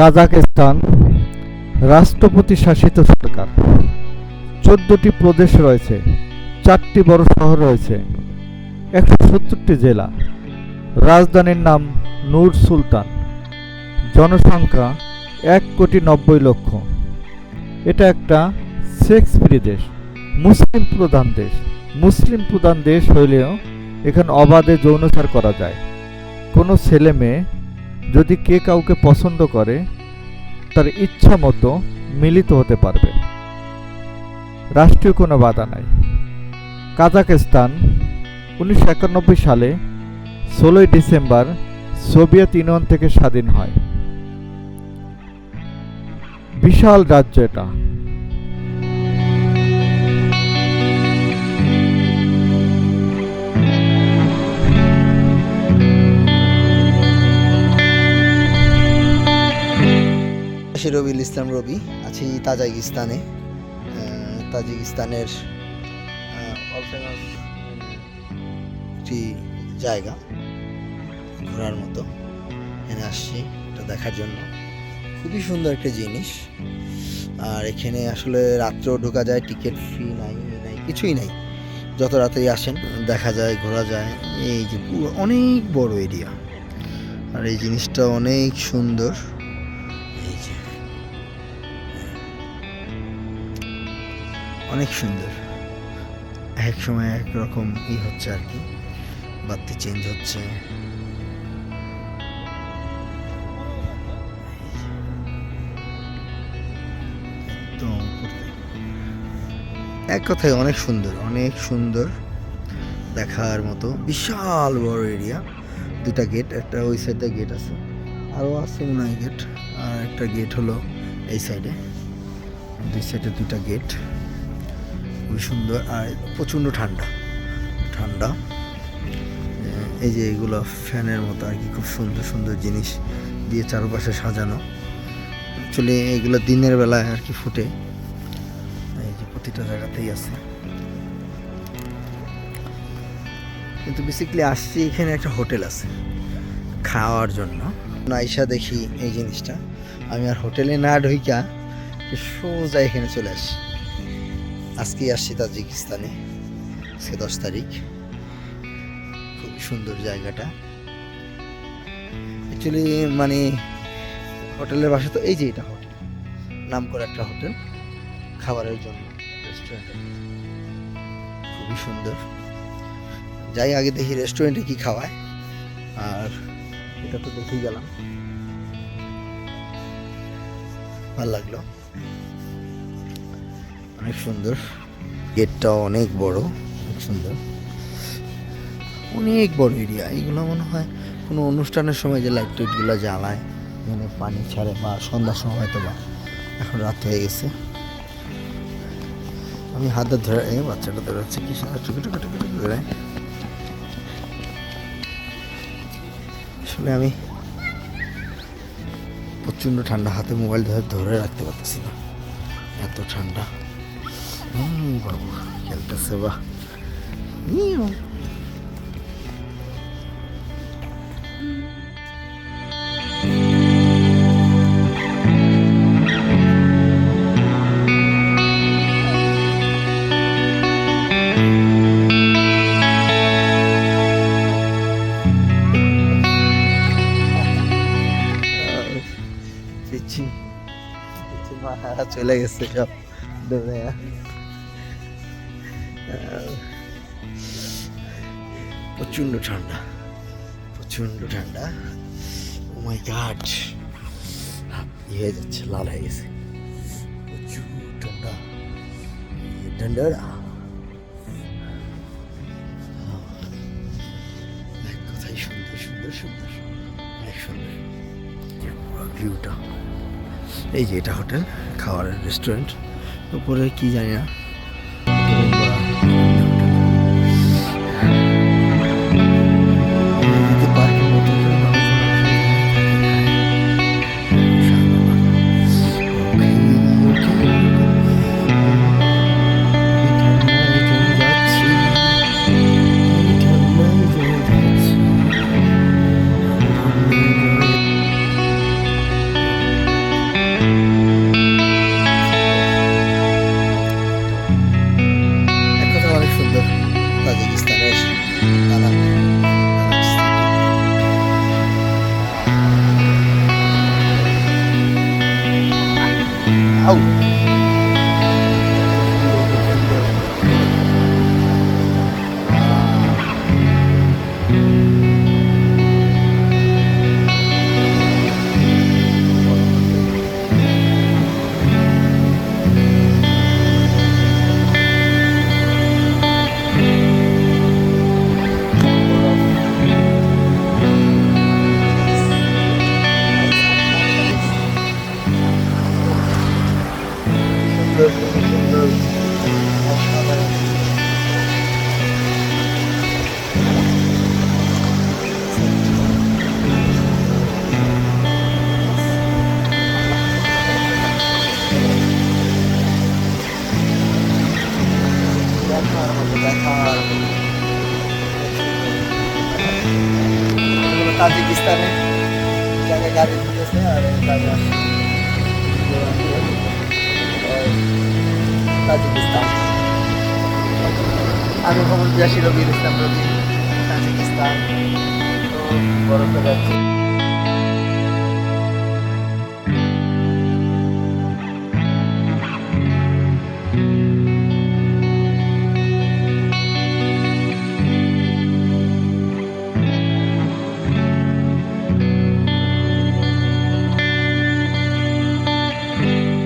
কাজাখস্তান রাষ্ট্রপতি শাসিত সরকার। চোদ্দটি প্রদেশ রয়েছে, চারটি বড় শহর রয়েছে, একশো সত্তরটি জেলা। রাজধানীর নাম নূর সুলতান। জনসংখ্যা এক কোটি নব্বই লক্ষ। এটা একটা সেক্স ফ্রি দেশ, মুসলিম প্রধান দেশ। মুসলিম প্রধান দেশ হইলেও এখানে অবাধে যৌনচার করা যায়। কোনো ছেলে মেয়ে যদি কে কাউকে পছন্দ করে, তার ইচ্ছা মতো মিলিত হতে পারবে। রাষ্ট্রীয় কোনো বাধা নাই। কাজাকিস্তান উনিশশো একানব্বই সালে ষোলোই ডিসেম্বর সোভিয়েত ইউনিয়ন থেকে স্বাধীন হয়। বিশাল রাজ্য এটা। রবিউল ইসলাম রবি, আছি তাজিকিস্তানে তাজিকিস্তানের একটি জায়গা ঘোরার মতো। এখানে আসছি, এটা দেখার জন্য। খুবই সুন্দর একটা জিনিস। আর এখানে আসলে রাত্রেও ঢোকা যায়, টিকিট ফি নাই নাই, কিছুই নাই। যত রাতেই আসেন, দেখা যায়, ঘোরা যায়। এই যে অনেক বড় এরিয়া। আর এই জিনিসটা অনেক সুন্দর। অনেক সুন্দর। এক সময় এক রকম ই হচ্ছে আর কি বাতি চেঞ্জ হচ্ছে। এক কথায় অনেক সুন্দর অনেক সুন্দর দেখার মতো। বিশাল বড় এরিয়া দুটা গেট একটা ওই সাইডে গেট আছে। আরও আছে মনে হয় গেট আর একটা গেট হলো এই সাইডে দুই সাইডে দুটা গেট খুবই সুন্দর, আর প্রচণ্ড ঠান্ডা। ঠান্ডা। এই যে এগুলো ফ্যানের মতো আর কি, খুব সুন্দর সুন্দর জিনিস দিয়ে চারপাশে সাজানো। অ্যাকচুয়ালি এগুলো দিনের বেলায় আর কি ফুটে। এই যে প্রতিটা জায়গাতেই আছে। কিন্তু বেসিক্যালি আসছি এখানে একটা হোটেল আছে, খাওয়ার জন্য। নাইসা দেখি এই জিনিসটা। আমি আর হোটেলে না ঢুইকা, সোজা এখানে চলে আসি। আজকেই আসছি তাজিকিস্তানে। আজকে দশ তারিখ। খুব সুন্দর জায়গাটা। অ্যাকচুয়ালি মানে হোটেলের বাসা তো এই যে এটা হোটেল। নাম করে একটা হোটেল। খাবারের জন্য। রেস্টুরেন্ট খুবই সুন্দর। যাই আগে দেখি রেস্টুরেন্টে কি খাওয়ায়। আর এটা তো দেখেই গেলাম। ভালো লাগল। অনেক সুন্দর। গেটটা অনেক বড়, অনেক সুন্দর। অনেক বড় এরিয়া এগুলো মনে হয় কোনো অনুষ্ঠানের সময় যে লাইট টাইটগুলো জ্বালায় মানে পানি ছাড়ে বা সন্ধ্যার সময় হয়তো বা। এখন রাত হয়ে গেছে। আমি হাতে ধরে, এই বাচ্চাটা ধরে হচ্ছে কি সুন্দর টুকু টুকু টুকু টুকু করে। আসলে আমি প্রচণ্ড ঠান্ডা, হাতে মোবাইল ধরে ধরে রাখতে পারতেছি না। এত ঠান্ডা। বাবু খেলতেছে বা ইউ। পিচ্ছি পিচ্ছি মা চলে গেছে সব দৌড়ে প্রচণ্ড ঠান্ডা প্রচণ্ড ঠান্ডা। ও মাই গাড ই হয়ে যাচ্ছে, লাল হয়ে গেছে। প্রচুর ঠান্ডা। এই ঠান্ডা। এক কথাই সুন্দর সুন্দর সুন্দর অনেক সুন্দর। ভিউটা। এই যে এটা হোটেল খাওয়ারের রেস্টুরেন্ট উপরে কি জানি না। Bye. তাজিকিস্তানে জায়গায় গাড়ি দিতেছে আর তাজা তাজিকিস্তান আগে খবর দিয়া ছিল বীর ইসলাম রবি তাজিকিস্তান তো বরফে যাচ্ছে